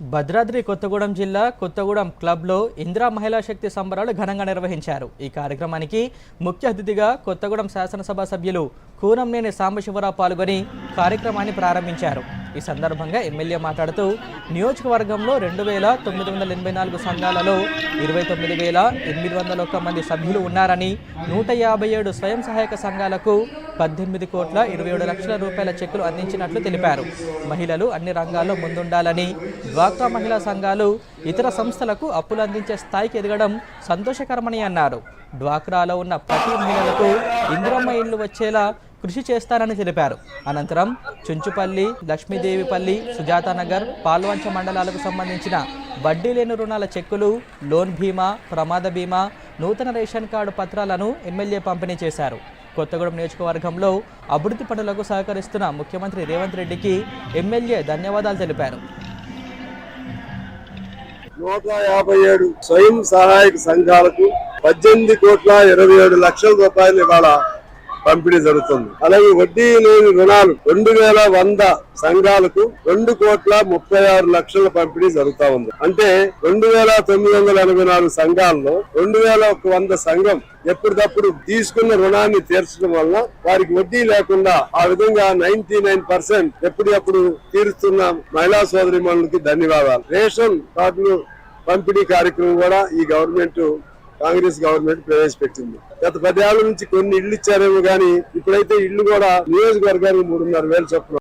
భద్రాద్రి కొత్తగూడెం జిల్లా కొత్తగూడెం క్లబ్లో ఇందిరా మహిళా శక్తి సంబరాలు ఘనంగా నిర్వహించారు. ఈ కార్యక్రమానికి ముఖ్య అతిథిగా కొత్తగూడెం శాసనసభ సభ్యులు కూనంనేని సాంబశివరావు పాల్గొని కార్యక్రమాన్ని ప్రారంభించారు. ఈ సందర్భంగా ఎమ్మెల్యే మాట్లాడుతూ నియోజకవర్గంలో రెండు వేల తొమ్మిది వందల ఎనభై నాలుగు సంఘాలలో ఇరవై తొమ్మిది వేల ఎనిమిది వందల ఒక్క మంది సభ్యులు ఉన్నారని నూట యాభై ఏడు స్వయం సహాయక సంఘాలకు పద్దెనిమిది కోట్ల ఇరవై ఏడు లక్షల రూపాయల చెక్కులు అందించినట్లు తెలిపారు. మహిళలు అన్ని రంగాల్లో ముందుండాలని డ్వాక్రా మహిళా సంఘాలు ఇతర సంస్థలకు అప్పులు అందించే స్థాయికి ఎదగడం సంతోషకరమని అన్నారు. డ్వాక్రాలో ఉన్న ప్రతి మహిళలకు ఇందిరమ్మ ఇల్లు వచ్చేలా కృషి చేస్తారని తెలిపారు. అనంతరం చుంచుపల్లి లక్ష్మీదేవిపల్లి సుజాతానగర్ పాల్వంచ మండలాలకు సంబంధించిన వడ్డీ లేని రుణాల చెక్కులు లోన్ బీమా ప్రమాద బీమా నూతన రేషన్ కార్డు పత్రాలను ఎమ్మెల్యే పంపిణీ చేశారు. కొత్తగూడెం నియోజకవర్గంలో అభివృద్ధి పనులకు సహకరిస్తున్న ముఖ్యమంత్రి రేవంత్ రెడ్డికి ఎమ్మెల్యే ధన్యవాదాలు తెలిపారు. నూట యాభై ఏడు స్వయం సహాయక సంఘాలకు పద్దెనిమిది కోట్ల ఇరవై ఏడు లక్షల రూపాయలు ఇవాళ పంపిణీ జరుగుతుంది. అలాగే వడ్డీ లేని రుణాలు రెండు వేల వంద సంఘాలకు రెండు కోట్ల ముప్పై ఆరు లక్షల పంపిణీ జరుగుతా ఉంది. అంటే రెండు వేల తొమ్మిది వందల ఎనభై నాలుగు సంఘాల్లో రెండు వేల ఒక వంద సంఘం ఎప్పటికప్పుడు తీసుకున్న రుణాన్ని తీర్చడం వల్ల వారికి వడ్డీ లేకుండా ఆ విధంగా నైన్టీ నైన్ పర్సెంట్ ఎప్పటికప్పుడు తీరుస్తున్న మహిళా సోదరి ధన్యవాదాలు. రేషన్ కార్డులు పంపిణీ కార్యక్రమం కూడా ఈ గవర్నమెంట్ కాంగ్రెస్ గవర్నమెంట్ ప్రవేశపెట్టింది. గత పదేళ్ళ నుంచి కొన్ని ఇళ్ళు ఇచ్చారేమో గానీ ఇప్పుడైతే ఇళ్ళు కూడా నియోజకవర్గానికి మూడున్నర వేలు చొప్పున